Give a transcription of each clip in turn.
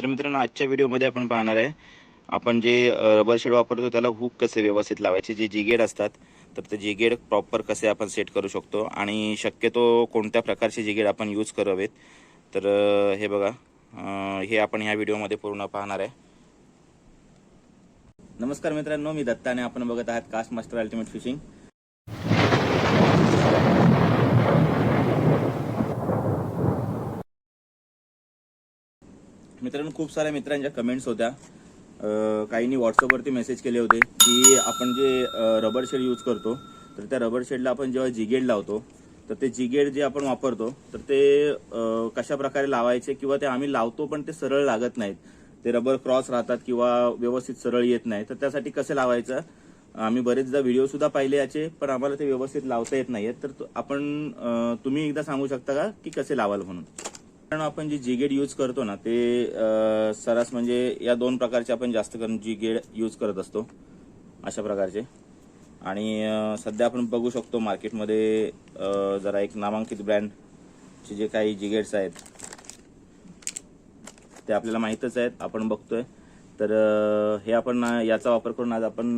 तर मित्रांनो आजच्या व्हिडिओमध्ये आपण पाहणार आहे आपण जे रबर शेड वापरतो त्याला हुक कसे व्यवस्थित लावायचे जे जिगेड असतात तर ते जिगेड प्रॉपर कसे आपण सेट करू शकतो आणि शक्यतो कोणत्या प्रकारचे जिगेड आपण यूज करावेत. तर हे बघा हे आपण ह्या व्हिडिओमध्ये पूर्ण पाहणार आहे. नमस्कार मित्रांनो मी दत्ता आणि आपण बघत आहात कास्ट मास्टर अल्टिमेट फिशिंग मित्रांनो खूप साऱ्या मित्रांच्या कमेंट्स होत्या. काहींनी व्हॉट्सअपवरती मेसेज केले होते की आपण जे रबर शेड यूज करतो तर त्या रबर शेडला आपण जेव्हा जिगेड लावतो तर ते जिगेड जे आपण वापरतो तर ते कशा प्रकारे लावायचे किंवा ते आम्ही लावतो पण ते सरळ लागत नाहीत. ते रबर क्रॉस राहतात किंवा व्यवस्थित सरळ येत नाही. तर त्यासाठी कसं लावायचं? आम्ही बरेचदा व्हिडिओ सुद्धा पाहिले याचे पण आम्हाला ते व्यवस्थित लावता येत नाहीत तर आपण तुम्ही एकदा सांगू शकता का की कसे लावाल म्हणून? आपण जे जिगेड यूज करतो ना ते सरास सरस म्हणजे या दोन प्रकारचे आपण जास्त करून जिगेड यूज करत असतो अशा प्रकारचे. आणि सध्या आपण बघू शकतो मार्केटमध्ये जरा एक नामांकित ब्रँडचे जे काही जिगेड्स आहेत ते आपल्याला माहीतच आहेत आपण बघतोय. तर हे आपण ना- याचा वापर करून आज आपण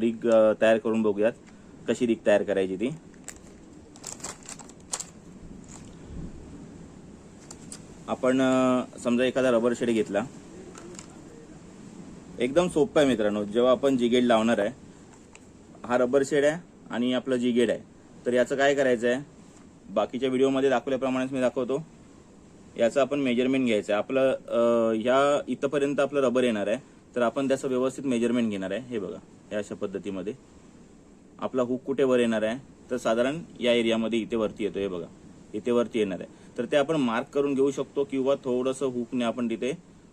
रिग तयार करून बघूयात कशी रिग तयार करायची ती. आपण समजा एखादा रबर शेड घेतला. एकदम सोपं आहे मित्रांनो जेव्हा आपण जिगेड लावणार आहे हा रबर शेड आहे आणि आपलं जिगेड आहे. तर याचं काय करायचं आहे बाकीच्या व्हिडिओमध्ये दाखवल्याप्रमाणेच मी दाखवतो. याचं आपण मेजरमेंट घ्यायचं आहे आपलं ह्या इथंपर्यंत आपलं रबर येणार आहे. तर आपण त्याचं व्यवस्थित मेजरमेंट घेणार आहे. हे बघा या अशा पद्धतीमध्ये. आपला हुक कुठे वर येणार आहे? तर साधारण या एरियामध्ये इथे वरती येतो हे बघा. इथे वरती येणार आहे. तर ते आपण मार्क करून घेऊ शकतो किंवा थोडंसं हुकने आपण तिथे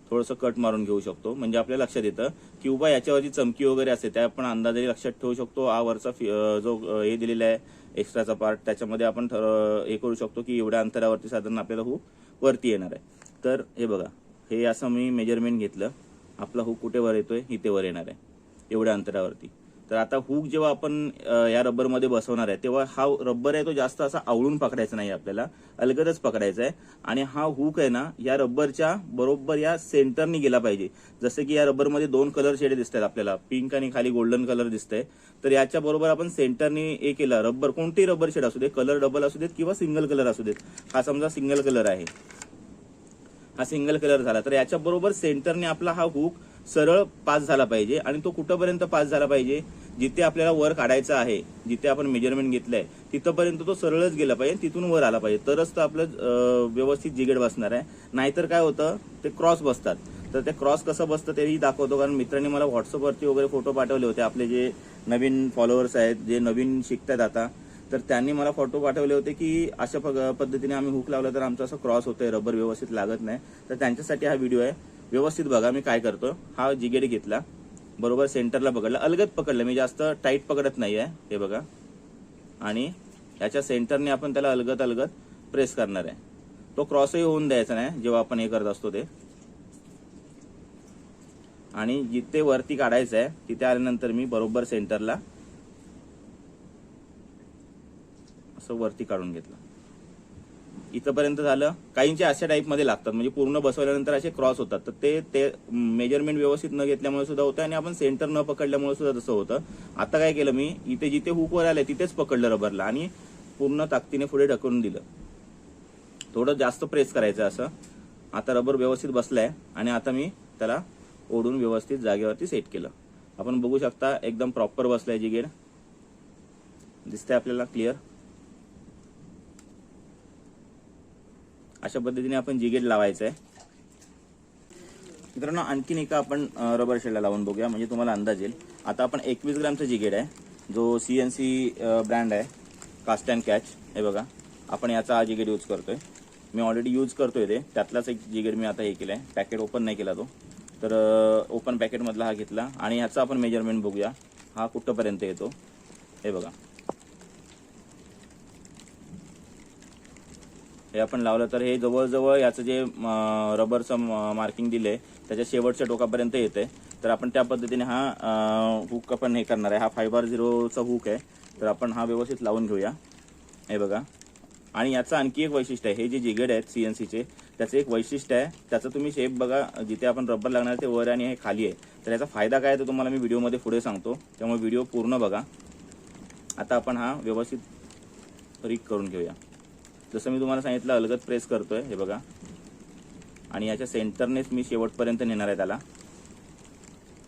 थोडंसं कट मारून घेऊ शकतो. म्हणजे आपल्या लक्षात येतं किंवा याच्यावरची चमकी वगैरे असते त्या आपण अंदाजे लक्षात ठेवू शकतो. हा वरचा जो हे दिलेला आहे एक्स्ट्राचा पार्ट त्याच्यामध्ये आपण ठर- हे करू शकतो की एवढ्या अंतरावरती साधारण आपल्याला हुक वरती येणार आहे. तर हे बघा हे असं मी मेजरमेंट घेतलं. आपला हुक कुठे वर येतोय? इथे वर येणार आहे. एवढ्या अंतरावरती. तर आता हुक जेव्हा आपण या रबरमध्ये बसवणार आहे तेव्हा हा रबर आहे तो जास्त असा आवळून पकडायचा नाही आपल्याला अलगदच पकडायचा आहे. आणि हा हुक आहे ना या रबरच्या बरोबर या सेंटरनी गेला पाहिजे. जसं की या रबरमध्ये दोन कलर शेड दिसत आहेत आपल्याला पिंक आणि खाली गोल्डन कलर दिसतंय. तर याच्या बरोबर आपण सेंटरनी हे केलं रबर कोणतेही रबर शेड असू दे कलर डबल असू देत किंवा सिंगल कलर असू देत हा समजा सिंगल कलर आहे. हा सिंगल कलर झाला. तर याच्या बरोबर सेंटरने आपला हा हुक सरळ पास झाला पाहिजे आणि तो कुठंपर्यंत पास झाला पाहिजे जिथे आपल्याला वर काढायचं आहे जिथे आपण मेजरमेंट घेतलंय तिथंपर्यंत तो सरळच गेला पाहिजे तिथून वर आला पाहिजे. तरच तो आपलं व्यवस्थित जिगेड बसणार आहे. नाहीतर काय होतं ते क्रॉस बसतात. तर ते क्रॉस कसं बसतं तेही दाखवतो कारण मित्रांनी मला व्हॉट्सअपवरती वगैरे फोटो पाठवले होते. आपले जे नवीन फॉलोअर्स आहेत जे नवीन शिकतात आता तर त्यांनी मला फोटो पाठवले होते की अशा पद्धतीने आम्ही हुक लावला तर आमचं असं क्रॉस होतंय रबर व्यवस्थित लागत नाही. तर त्यांच्यासाठी हा व्हिडिओ आहे. व्यवस्थित बघा मी काय करतो हा जिगेट घेतला. बरोबर सेंटरला पकडला. अलगद पकडलं. मी जास्त टाईट पकडत नाही आहे हे बघा. आणि याच्या सेंटरने आपण त्याला अलगद अलगद प्रेस करणार आहे. तो क्रॉसही होऊन द्यायचा नाही जेव्हा आपण हे करत असतो ते. आणि जिथे वरती काढायचं आहे तिथे आल्यानंतर मी बरोबर सेंटरला असं वरती काढून घेतलं. इथंपर्यंत झालं. काहींचे अशा टाईपमध्ये लागतात. म्हणजे पूर्ण बसवल्यानंतर असे क्रॉस होतात. तर ते ते मेजरमेंट व्यवस्थित न घेतल्यामुळे सुद्धा होतं आणि आपण सेंटर न पकडल्यामुळे सुद्धा तसं होतं. आता काय केलं मी इथे जिथे हुकवर आले तिथेच पकडलं रबरला आणि पूर्ण ताकदीने पुढे ढकलून दिलं. थोडं जास्त प्रेस करायचं असं. आता रबर व्यवस्थित बसलाय आणि आता मी त्याला ओढून व्यवस्थित जागेवरती सेट केलं. आपण बघू शकता एकदम प्रॉपर बसलाय जिगेड दिसतंय आपल्याला क्लिअर अशा पद्धतीने आपण जिगेट लावायचं आहे मित्रांनो आणखीन एका आपण रबर शेडला लावून बघूया म्हणजे तुम्हाला अंदाज येईल. आता आपण एकवीस ग्रामचा जिगेट आहे. जो सी एन सी ब्रँड आहे कास्ट अँड कॅच हे बघा आपण याचा हा जिगेट यूज करतोय. मी ऑलरेडी यूज करतोय ते. त्यातलाच एक जिगेट मी आता हे केलंय. पॅकेट ओपन नाही केला तो. तर ओपन पॅकेटमधला हा घेतला. आणि ह्याचा आपण मेजरमेंट बघूया. हा कुठंपर्यंत येतो? हे बघा. हे आपण लावलं तर हे जवळजवळ याचं जे रबरचं मार्किंग दिलंय त्याच्या शेवटच्या टोकापर्यंत येते तर आपण त्या पद्धतीने हा हुक आपण हे करणार आहे. हा फायबर झिरोचा हुक आहे. तर आपण हा व्यवस्थित लावून घेऊया. हे बघा. आणि याचं आणखी एक वैशिष्ट्य आहे. हे जे जिगेड आहेत सी एन सीचे त्याचं एक वैशिष्ट्य आहे. त्याचं तुम्ही शेप बघा जिथे आपण रबर लागणार ते वर आणि हे खाली आहे. तर याचा फायदा काय आहे तो तुम्हाला मी व्हिडिओमध्ये पुढे सांगतो. त्यामुळे व्हिडिओ पूर्ण बघा. आता आपण हा व्यवस्थित रिक करून घेऊया. जसं मी तुम्हाला सांगितलं अलगद प्रेस करतोय हे बघा. आणि याच्या सेंटरनेच मी शेवटपर्यंत नेणार आहे त्याला.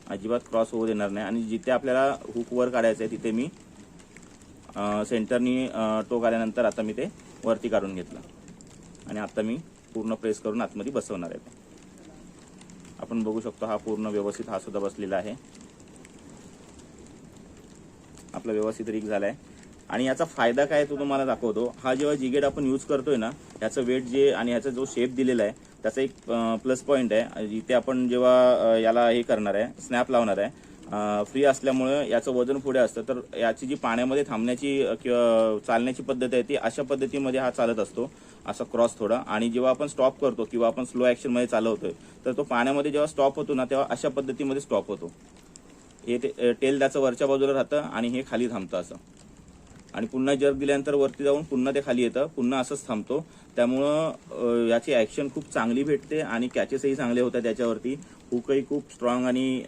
अजिबात क्रॉस होऊ देणार नाही. आणि जिथे आपल्याला हुक वर काढायचं आहे तिथे मी सेंटरनी टोक आल्यानंतर आता मी ते वरती काढून घेतलं. आणि आता मी पूर्ण प्रेस करून आतमध्ये बसवणार आहे आपण बघू शकतो हा पूर्ण व्यवस्थित हा सुद्धा बसलेला आहे. आपला व्यवस्थित रिक आहे आणि याचा फायदा काय तो तुम्हाला दाखवतो. हा जेव्हा जिगेट आपण यूज करतोय ना याचं वेट जे आणि ह्याचा जो शेप दिलेला आहे त्याचा एक प्लस पॉईंट आहे. इथे आपण जेव्हा याला हे करणार आहे स्नॅप लावणार आहे फ्री असल्यामुळे याचं वजन पुढे असतं. तर याची जी पाण्यामध्ये थांबण्याची किंवा चालण्याची पद्धत आहे ती अशा पद्धतीमध्ये हा चालत असतो. असा क्रॉस थोडा. आणि जेव्हा आपण स्टॉप करतो किंवा आपण स्लो ॲक्शनमध्ये चालवतोय तर तो पाण्यामध्ये जेव्हा स्टॉप होतो ना तेव्हा अशा पद्धतीमध्ये स्टॉप होतो. हे ते टेल त्याचं वरच्या बाजूला राहतं आणि हे खाली थांबतं असं. आणि पुन्हा जर्क दिल्यानंतर वरती जाऊन पुन्हा ते खाली येतं. पुन्हा असंच थांबतो. त्यामुळं याची ॲक्शन खूप चांगली भेटते आणि कॅचेसही चांगले होतात त्याच्यावरती. हुकही खूप स्ट्रॉंग आणि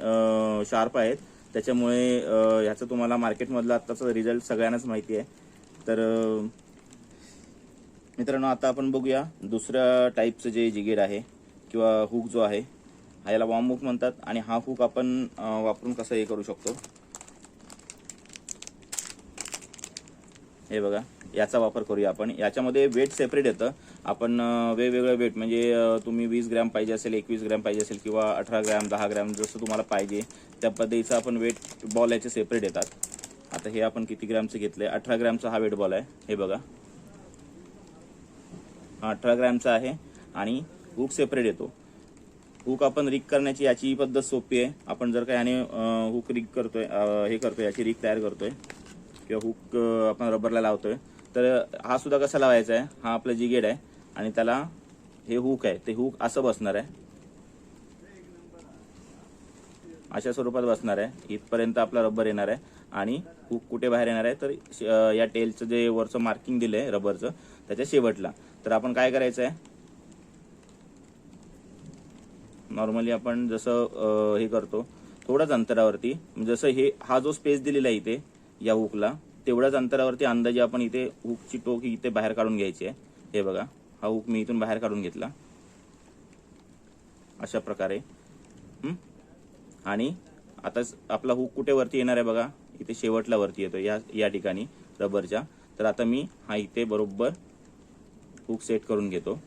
शार्प आहेत. त्याच्यामुळे अं, ह्याचं तुम्हाला मार्केटमधला आत्ताचा रिझल्ट सगळ्यांनाच माहिती आहे. तर मित्रांनो आता आपण बघूया दुसऱ्या टाईपचं जे जिगेड आहे किंवा हुक जो आहे ह्याला वॉर्म हुक म्हणतात. आणि हा हुक आपण वापरून कसं हे करू शकतो? हे बघा याचा वापर करूया आपण. याच्यामध्ये वेट सेपरेट येतं. आपण वेगवेगळं वेट म्हणजे तुम्ही वीस ग्रॅम पाहिजे असेल एकवीस ग्रॅम पाहिजे असेल किंवा अठरा ग्रॅम दहा ग्रॅम जसं तुम्हाला पाहिजे त्या पद्धतीचं आपण वेट बॉल याचे सेपरेट येतात. आता हे आपण किती ग्रॅमचं घेतलंय? अठरा ग्रॅमचा हा वेट बॉल आहे. हे बघा. हा अठरा ग्रॅमचा आहे आणि हुक सेपरेट येतो. हुक आपण रिक करण्याची याची पद्धत सोपी आहे. आपण जर का याने हुक रिक करतोय हे करतोय याची रिक तयार करतोय किंवा हुक आपण रबरला लावतोय तर हा सुद्धा कसा लावायचा आहे? हा आपला जिगेड आहे आणि त्याला हे हुक आहे. ते हुक असं बसणार आहे. अशा स्वरूपात बसणार आहे. इथपर्यंत आपला रबर येणार आहे आणि हुक कुठे बाहेर येणार आहे? तर श- या टेलचं जे वरचं मार्किंग दिलंय रबरचं त्याच्या शेवटला. तर आपण काय करायचं आहे? नॉर्मली आपण जसं हे करतो थोड्याच अंतरावरती जसं हे हा जो स्पेस दिलेला आहे इथे या हुकला तेवढ्याच अंतरावरती अंदाजे आपण इथे हुकची टोक ही इथे बाहेर काढून घ्यायची आहे. हे बघा. हा हुक मी इथून बाहेर काढून घेतला. अशा प्रकारे. आणि आता स- आपला हुक कुठे वरती येणार आहे बघा? इथे शेवटला वरती येतो या या ठिकाणी रबरच्या. तर आता मी हा इथे बरोबर हुक सेट करून घेतो.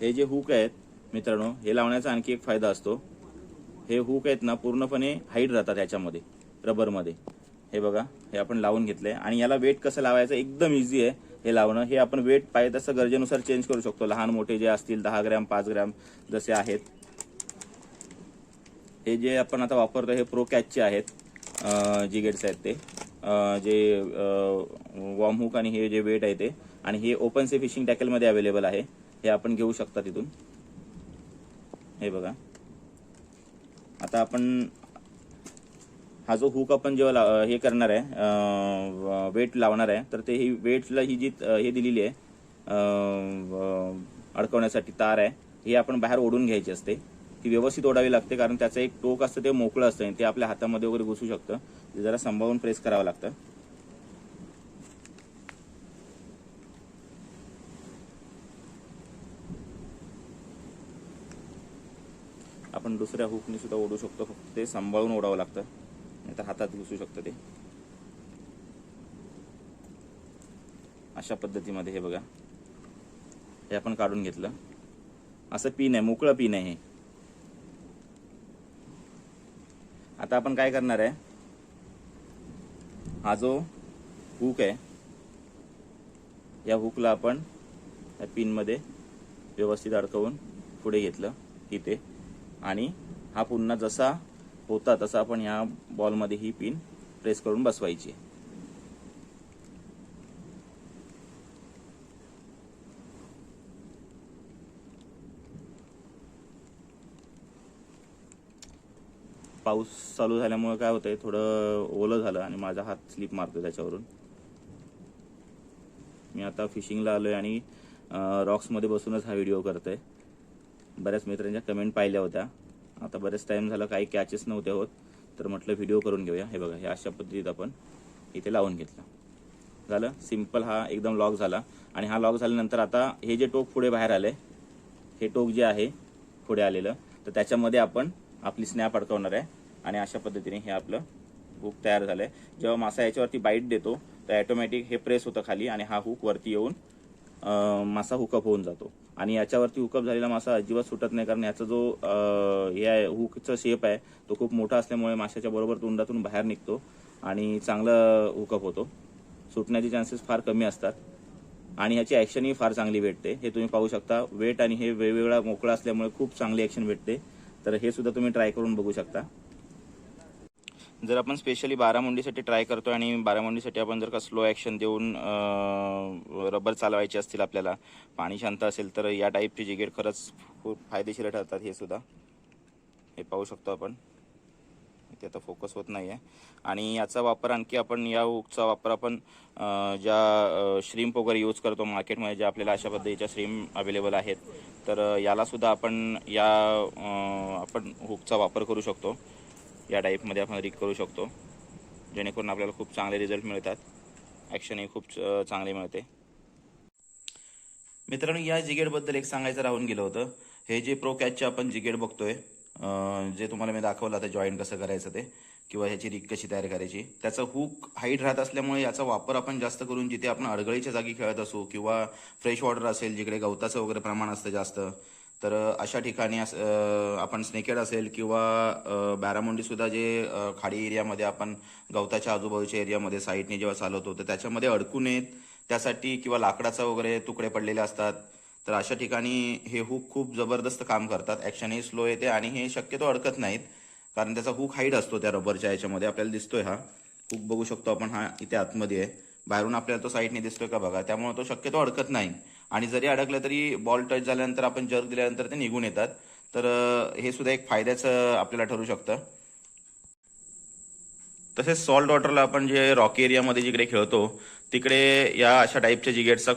हे जे हुक आहेत मित्रांनो हे लावण्याचा आणखी एक फायदा असतो. हे हुक आहेत ना पूर्णपणे हाईट राहतात ह्याच्यामध्ये रबरमध्ये. हे बघा हे आपण लावून घेतलंय. आणि याला वेट कसं लावायचं? एकदम इझी आहे हे लावणं. हे आपण वेट पाहिजे तसं गरजेनुसार चेंज करू शकतो. लहान मोठे जे असतील दहा ग्रॅम पाच ग्रॅम जसे आहेत. हे जे आपण आता वापरतो हे प्रो कॅचचे आहेत. जिगेट्स आहेत ते. जे वॉर्म हुक आणि हे जे वेट आहे ते. आणि हे ओपन से फिशिंग टॅकलमध्ये अवेलेबल आहे. हे आपण घेऊ शकता तिथून. हे बघा. आता आपण हा जो हुक आपण जेव्हा ला- हे करणार आहे वेट लावणार आहे तर ते ही वेटला ही जी हे दिलेली आहे अडकवण्यासाठी तार आहे हे आपण बाहेर ओढून घ्यायची असते. ती व्यवस्थित ओढावी लागते कारण त्याचं एक टोक असतं ते मोकळं असतं आणि ते आपल्या हातामध्ये वगैरे घुसू शकतं. ते जरा सांभाळून प्रेस करावं लागतं. आपण दुसऱ्या हुकने सुद्धा ओढू शकतो. फक्त ते सांभाळून ओढावं लागतं. नाही तर हातात घुसू शकतं ते. अशा पद्धतीमध्ये हे बघा. हे आपण काढून घेतलं. असं पिन आहे मोकळं पिन आहे हे. आता आपण काय करणार आहे? हा जो हुक आहे या हुकला आपण या पिनमध्ये व्यवस्थित अडकवून पुढे घेतलं. इथे. आणि हा पुन्हा जसा होता तसा आपण ह्या बॉलमध्ये ही पिन प्रेस करून बसवायची. पाऊस चालू झाल्यामुळे काय होतंय थोडं ओलं झालं आणि माझा हात स्लिप मारतो त्याच्यावरून. मी आता फिशिंगला आलोय आणि रॉक्समध्ये बसूनच हा व्हिडिओ करतोय. बऱ्याच मित्रांच्या कमेंट पाहिल्या होत्या. आता बरेच टाईम झाला काही कॅचेस नव्हते होत. तर म्हटलं व्हिडिओ करून घेऊया. हे बघा हे अशा पद्धतीत आपण इथे लावून घेतला. झालं? सिंपल हा एकदम लॉक झाला. आणि हा लॉक झाल्यानंतर आता हे जे टोक पुढे बाहेर आले हे टोक जे आहे पुढे आलेलं तर त्याच्यामध्ये आपण आपली स्नॅप अडकवणार आहे. आणि अशा पद्धतीने हे आपलं हुक तयार झालंय. जेव्हा मासा याच्यावरती बाईट देतो तर ऑटोमॅटिक हे प्रेस होतं खाली आणि हा हुक वरती येऊन मासा हुकअप होऊन जातो. आणि याच्यावरती हुकअप झालेला मासा अजिबात सुटत नाही कारण याचा जो हे आहे हुकचा शेप आहे तो खूप मोठा असल्यामुळे माशाच्या बरोबर तोंडातून बाहेर निघतो आणि चांगलं हुकअप होतो. सुटण्याचे चान्सेस फार कमी असतात. आणि ह्याची ॲक्शनही फार चांगली भेटते. हे तुम्ही पाहू शकता. वेट आणि हे वेगवेगळा मोकळा असल्यामुळे खूप चांगली ॲक्शन भेटते. तर हे सुद्धा तुम्ही ट्राय करून बघू शकता. जर आपण स्पेशली बारामुंडीसाठी ट्राय करतो आणि बारामुंडीसाठी आपण जर का स्लो ॲक्शन देऊन रबर चालवायचे असतील आपल्याला पाणी शांत असेल तर या टाईपचे जिगेट खरंच खूप फायदेशीर ठरतात हे सुद्धा. हे पाहू शकतो आपण. ते आता फोकस होत नाही आहे आणि याचा वापर आणखी आपण या हुकचा वापर आपण ज्या श्रीम्प वगैरे यूज करतो मार्केटमध्ये ज्या आपल्याला अशा पद्धतीच्या श्रीम अवेलेबल आहेत तर यालासुद्धा आपण या आपण हुकचा वापर करू शकतो. या टाईपमध्ये आपण रिक करू शकतो. जेणेकरून आपल्याला खूप चांगले रिझल्ट मिळतात. ॲक्शनही खूप चांगली मिळते. मित्रांनो या जिगेडबद्दल एक सांगायचं राहून गेलं होतं. हे जे प्रो कॅचचे आपण जिगेड बघतोय जे तुम्हाला मी दाखवलं आता जॉईन कसं करायचं ते किंवा ह्याची रिक कशी तयार करायची त्याचा हुक हाईट राहत असल्यामुळे याचा वापर आपण जास्त करून जिथे आपण अडगळीच्या जागी खेळत असू किंवा फ्रेश वॉटर असेल जिकडे गवताचं वगैरे प्रमाण असतं जास्त तर अशा ठिकाणी आपण स्नेकेड असेल किंवा अं, बॅरामुंडी सुद्धा जे खाडी एरियामध्ये आपण गवताच्या आजूबाजूच्या एरियामध्ये साईडने जेव्हा चालवतो तर त्याच्यामध्ये अडकू नयेत त्यासाठी किंवा लाकडाचा वगैरे तुकडे पडलेले असतात तर अशा ठिकाणी हे हुक खूप जबरदस्त काम करतात. ॲक्शनही स्लो येते आणि हे शक्यतो अडकत नाहीत कारण त्याचा हुक हाईट असतो त्या रबरच्या याच्यामध्ये. आपल्याला दिसतोय हा. हुक बघू शकतो आपण हा इथे आतमध्ये आहे. बाहेरून आपल्याला तो साईडने दिसतोय का बघा. त्यामुळे तो शक्यतो अडकत नाही. आणि जरी अडकलं तरी बॉल टच झाल्यानंतर आपण जर्क दिल्यानंतर ते निघून येतात. तर हे सुद्धा एक फायद्याचं आपल्याला ठरू शकतं. तसेच सॉल्ट वॉटरला आपण जे रॉकी एरियामध्ये जिकडे खेळतो तिकडे या अशा टाईपच्या जिगेटचा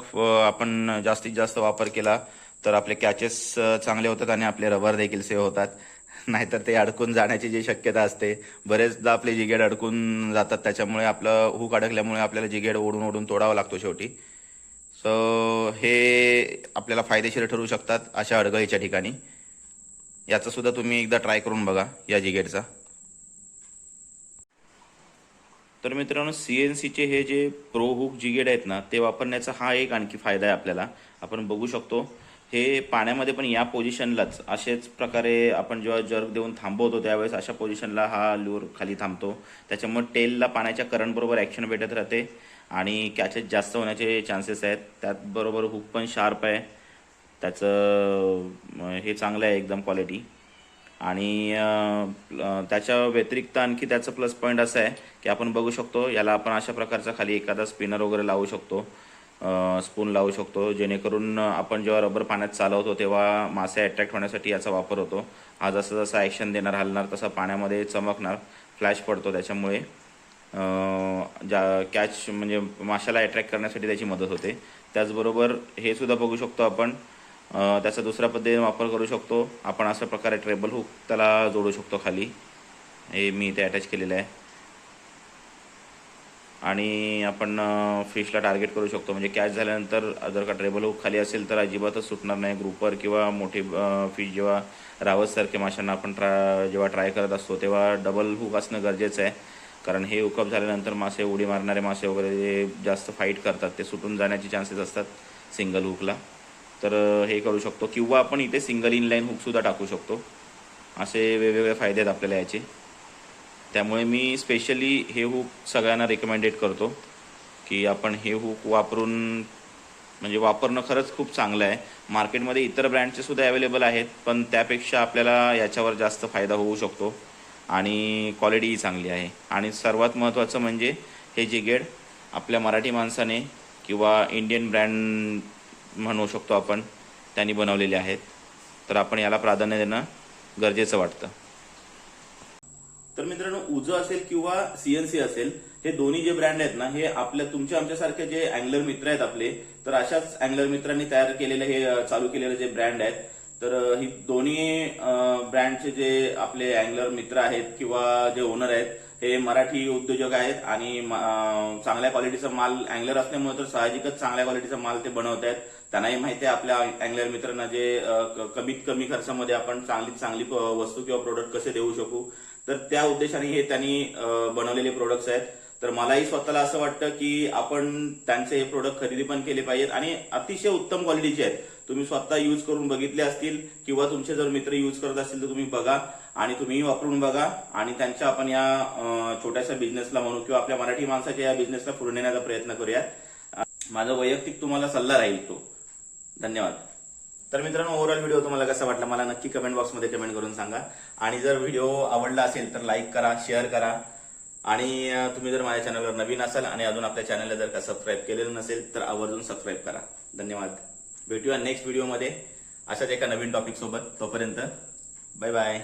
आपण जास्तीत जास्त वापर केला तर आपले कॅचेस चांगले होतात आणि आपले रबर देखील सेव्ह होतात. नाहीतर ते अडकून जाण्याची जी शक्यता असते बरेचदा आपले जिगेट अडकून जातात. त्याच्यामुळे आपलं हुक अडकल्यामुळे आपल्याला जिगेट ओढून ओढून तोडावा लागतो शेवटी. तर हे आपल्याला फायदेशीर ठरू शकतात अशा अडगळीच्या ठिकाणी. याचा सुद्धा तुम्ही एकदा ट्राय करून बघा या जिगेटचा तर मित्रांनो सी एन सीचे हे जे प्रो हुक जिगेड आहेत ना ते वापरण्याचा हा एक आणखी फायदा आहे आपल्याला. आपण बघू शकतो. हे पाण्यामध्ये पण या पोझिशनलाच असेच प्रकारे आपण जेव्हा जर्क देऊन थांबवतो त्यावेळेस अशा पोझिशनला हा लूर खाली थांबतो. त्याच्यामुळे टेलला पाण्याच्या करंटबरोबर ॲक्शन भेटत राहते. आणि कॅचेस जास्त होण्याचे चान्सेस आहेत. त्याचबरोबर हुक पण शार्प आहे. त्याचं हे चांगलं आहे एकदम क्वालिटी आणि त्याच्या व्यतिरिक्त आणखी त्याचं प्लस पॉईंट असं आहे की आपण बघू शकतो याला आपण अशा प्रकारचा खाली एखादा स्पिनर वगैरे लावू शकतो. स्पून लावू शकतो. जेणेकरून आपण जेव्हा रबर पाण्यात चालवतो तेव्हा मासे अट्रॅक्ट होण्यासाठी याचा वापर होतो. हा जसं जसं ॲक्शन देणार हलणार तसं पाण्यामध्ये चमकणार फ्लॅश पडतो त्याच्यामुळे. ज्या कॅच म्हणजे माशाला अट्रॅक्ट करण्यासाठी त्याची मदत होते. त्याचबरोबर हे सुद्धा बघू शकतो आपण. त्याचा दुसऱ्या पद्धतीने वापर करू शकतो. आपण अशा प्रकारे ट्रेबल हुक त्याला जोडू शकतो खाली. हे मी इथे अटॅच केलेलं आहे. आणि आपण फिशला टार्गेट करू शकतो. म्हणजे कॅच झाल्यानंतर जर का ट्रेबल हुक खाली असेल तर अजिबातच सुटणार नाही. ग्रुपर किंवा मोठी फिश जेव्हा रावतसारखे माशांना आपण ट्रा जेव्हा ट्राय करत असतो तेव्हा डबल हुक असणं गरजेचं आहे. कारण हे हुकअप झाल्यानंतर मासे उडी मारणारे मासे वगैरे जे जास्त फाईट करतात ते सुटून जाण्याचे चान्सेस असतात सिंगल हुकला तर हे करू शकतो. किंवा आपण इथे सिंगल इनलाईन हुकसुद्धा टाकू शकतो. असे वेगवेगळे फायदे आहेत आपल्याला याचे. त्यामुळे मी स्पेशली हे हुक सगळ्यांना रेकमेंडेड करतो की आपण हे हुक वापरून म्हणजे वापरणं खरंच खूप चांगलं आहे. मार्केटमध्ये इतर ब्रँडचे सुद्धा अवेलेबल आहेत पण त्यापेक्षा आपल्याला याच्यावर जास्त फायदा होऊ शकतो. आणि क्वालिटीही चांगली आहे. आणि सर्वात महत्त्वाचं म्हणजे हे जे गेड आपल्या मराठी माणसाने किंवा इंडियन ब्रँड म्हणू शकतो आपण त्यांनी बनवलेले आहेत. तर आपण याला प्राधान्य देणं गरजेचं वाटतं. तर मित्रांनो उजं असेल किंवा सीएनसी असेल हे दोन्ही जे ब्रँड आहेत ना हे आपल्या तुमच्या आमच्यासारखे जे अँगलर मित्र आहेत आपले तर अशाच अँगलर मित्रांनी तयार केलेले हे चालू केलेले जे ब्रँड आहेत तर ही दोन्ही ब्रँडचे जे आपले अँगलर मित्र आहेत किंवा जे ओनर आहेत हे मराठी उद्योजक आहेत आणि चांगल्या क्वालिटीचा माल अँगलर असल्यामुळे तर साहजिकच चांगल्या क्वालिटीचा माल ते बनवत आहेत. त्यांनाही माहिती आहे आपल्या अँगलर मित्रांना जे कमीत कमी खर्चामध्ये आपण चांगली चांगली वस्तू किंवा प्रोडक्ट कसे देऊ शकू. तर त्या उद्देशाने हे त्यांनी बनवलेले प्रोडक्ट्स आहेत. तर मलाही स्वतःला असं वाटतं की आपण त्यांचे हे प्रोडक्ट खरेदी पण केले पाहिजेत आणि अतिशय उत्तम क्वालिटीचे आहेत. तुम्ही स्वतः युज करून बघितले असतील किंवा तुमचे जर मित्र युज करत असतील तर तुम्ही बघा आणि तुम्हीही वापरून बघा. आणि त्यांच्या आपण या छोट्याशा बिझनेसला म्हणू किंवा आपल्या मराठी माणसाच्या या बिझनेसला पुढे नेण्याचा प्रयत्न करूयात माझा वैयक्तिक तुम्हाला सल्ला राहील तो. धन्यवाद. तर मित्रांनो ओव्हरऑल व्हिडिओ तुम्हाला कसा वाटला मला नक्की कमेंट बॉक्समध्ये कमेंट करून सांगा. आणि जर व्हिडिओ आवडला असेल तर लाईक करा शेअर करा. आणि तुम्ही जर माझ्या चॅनलवर नवीन असाल आणि अजून आपल्या चॅनलला जर का सबस्क्राईब केलेलं नसेल तर आवर्जून सबस्क्राईब करा. धन्यवाद. भेटूया नेक्स्ट व्हिडिओमध्ये अशाच एका नवीन टॉपिक सोबत. तोपर्यंत बाय बाय